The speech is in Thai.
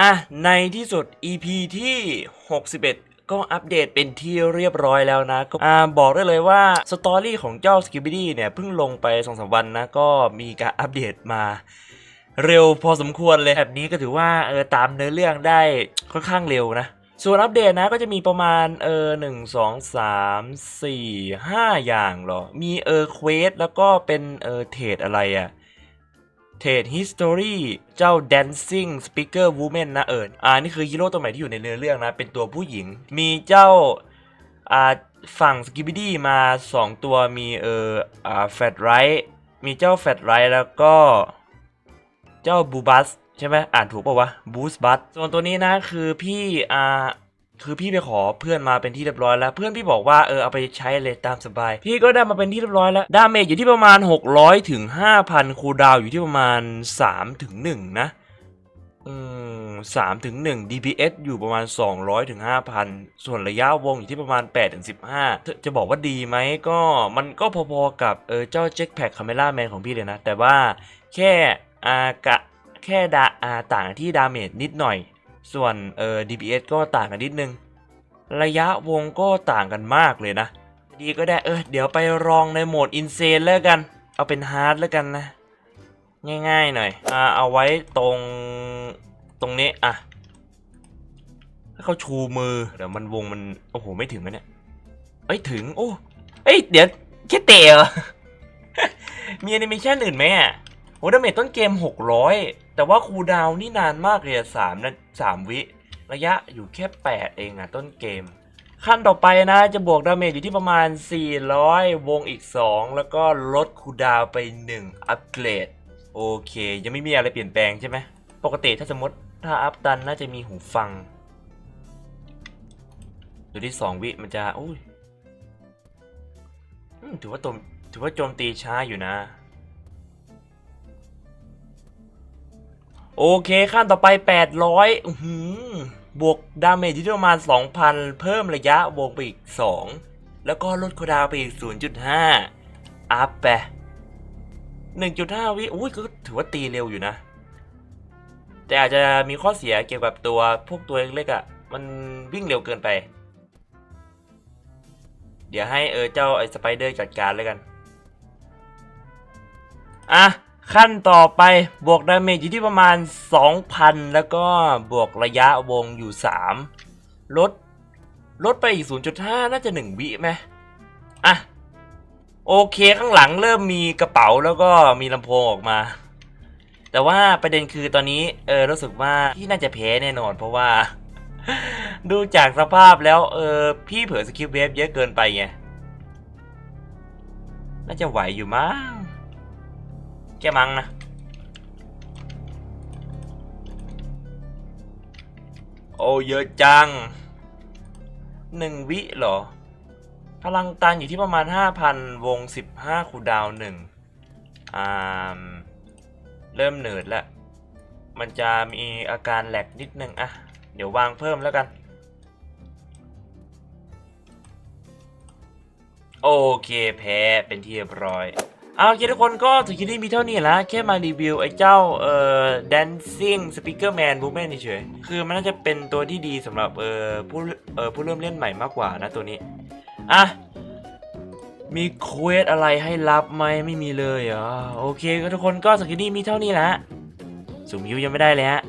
อะในที่สุด EP ที่ 61ก็อัปเดตเป็นที่เรียบร้อยแล้วนะก็บอกได้เลยว่าสตอรี่ของเจ้า s k i b b y เนี่ยเพิ่งลงไป2องสวันนะ ก็มีการอัปเดตมาเร็วพอสมควรเลยแบบนี้ก็ถือว่าเออตามเนื้อเรื่องได้ค่อนข้างเร็วนะ ส่วนอัปเดตนะก็จะมีประมาณเออหนึ่งสองสามสี่ห้าอย่างหรอ มีเออเควสแล้วก็เป็นเออเทรดอะไรอะ เทรด history เจ้า dancing speaker woman นะเอิญอ่านี่คือฮีโร่ตัวใหม่ที่อยู่ในเนื้อเรื่องนะ เป็นตัวผู้หญิง มีเจ้าอ่าฝั่งสกิบิดี้มา 2 ตัวมีเอออ่าแฟดไรท์มีเจ้าแฟดไรท์แล้วก็เจ้าบูบัสใช่ไหมอ่านถูกป่าวะบูสบัสส่วนตัวนี้นะคือพี่อ่า คือพี่ไปขอเพื่อนมาเป็นที่เรียบร้อยแล้ว เพื่อนพี่บอกว่าเออเอาไปใช้เลยตามสบาย พี่ก็ได้มาเป็นที่เรียบร้อยแล้ว ดาเมจอยู่ที่ประมาณ 600ถึง5,000 คูดาวอยู่ที่ประมาณ3ถึง1นะ อืมสามถึงหนึ่ง DPS อยู่ประมาณ 200ถึง5,000 ส่วนระยะวงอยู่ที่ประมาณ8ถึง15 จะบอกว่าดีไหมก็มันก็พอๆกับเออเจ้า Jetpack Camera Man ของพี่เลยนะ แต่ว่าแค่อากะแค่ดาอาต่างที่ดาเมจนิดหน่อย ส่วนเออ DPS ก็ต่างกันนิดนึง ระยะวงก็ต่างกันมากเลยนะ ดีก็ได้เออเดี๋ยวไปลองในโหมด Insane แล้วกัน เอาเป็น Hard แล้วกันนะ ง่ายๆหน่อยอ่าเอาไว้ตรงตรงนี้อะให้เขาชูมือเดี๋ยวมันวงมันโอ้โหไม่ถึงนะเนี่ยเอ้ยถึงโอ้เอ้ยเดี๋ยวแค่เตะเหรอมีแอนิเมชันอื่นไหมอะโหดาเมจต้นเกม 600 แต่ว่าคูดาวนี่นานมากเลยอสามนะสามวิ ระยะอยู่แค่ 8 เองอะต้นเกม ขั้นต่อไปนะจะบวกดาเมจอยู่ที่ประมาณ 400 วงอีก 2 แล้วก็ลดคูดาวน์ไป 1 อัปเกรด โอเค ยังไม่มีอะไรเปลี่ยนแปลงใช่ไหม ปกติถ้าสมมติถ้าอัพตันน่าจะมีหูฟังดูที่สองวิมันจะอุ้ยถือว่าตมถือว่าโจมตีช้าอยู่นะ โอเคขั้นต่อไป 800อื้อหือบวกดาเมจที่ประมาณ 2,000 เพิ่มระยะบวงไปอีก 2 แล้วก็ลดคูดาวไปอีก 0.5 อัพไป 1.5 วิอุ้ยก็ถือว่าตีเร็วอยู่นะ แต่อาจจะมีข้อเสียเกี่ยวกับตัวพวกตัวเล็กๆอะ่ะ มันวิ่งเร็วเกินไป เดี๋ยวให้เออเจ้าไอ้สไปเดอร์จัดการเลยกัน อะ ขั้นต่อไปบวกดาเมจอยู่ที่ประมาณ 2,000 แล้วก็บวกระยะวงอยู่ 3 ลด ลดไปอีก 0.5 น่าจะ 1 วิไหมอะ โอเคข้างหลังเริ่มมีกระเป๋าแล้วก็มีลำโพงออกมา แต่ว่าประเด็นคือตอนนี้เออรู้สึกว่าพี่น่าจะแพ้แน่นอนเพราะว่า ดูจากสภาพแล้วเออพี่เผลอสกิปเวฟเยอะเกินไปไง น่าจะไหวอยู่มั้ง แค่มังนะ โอ้เยอะจังหนึ่งวิเหรอ พลังตันอยู่ที่ประมาณ 5,000 วง 15คูดาวหนึ่งอ่าเริ่มเหนืดแล้ว มันจะมีอาการแหลกนิดนึง อะ เดี๋ยววางเพิ่มแล้วกัน โอเคแพ้เป็นที่เรียบร้อย เอาโอเคทุกคนก็ถึงคลิปนี้มีเท่านี้แหละแค่มารีวิวไอ้เจ้าเอ่อ dancing speaker man woman เฉยคือมันน่าจะเป็นตัวที่ดีสำหรับเอ่อผู้เอ่อผู้เริ่มเล่นใหม่มากกว่านะตัวนี้ อะ มีเควสอะไรให้รับไหมไม่มีเลยเหรอะโอเคก็ทุกคนก็สกินนี่มีเท่านี้แหละสุ่มฮิวยังไม่ได้เลยฮะ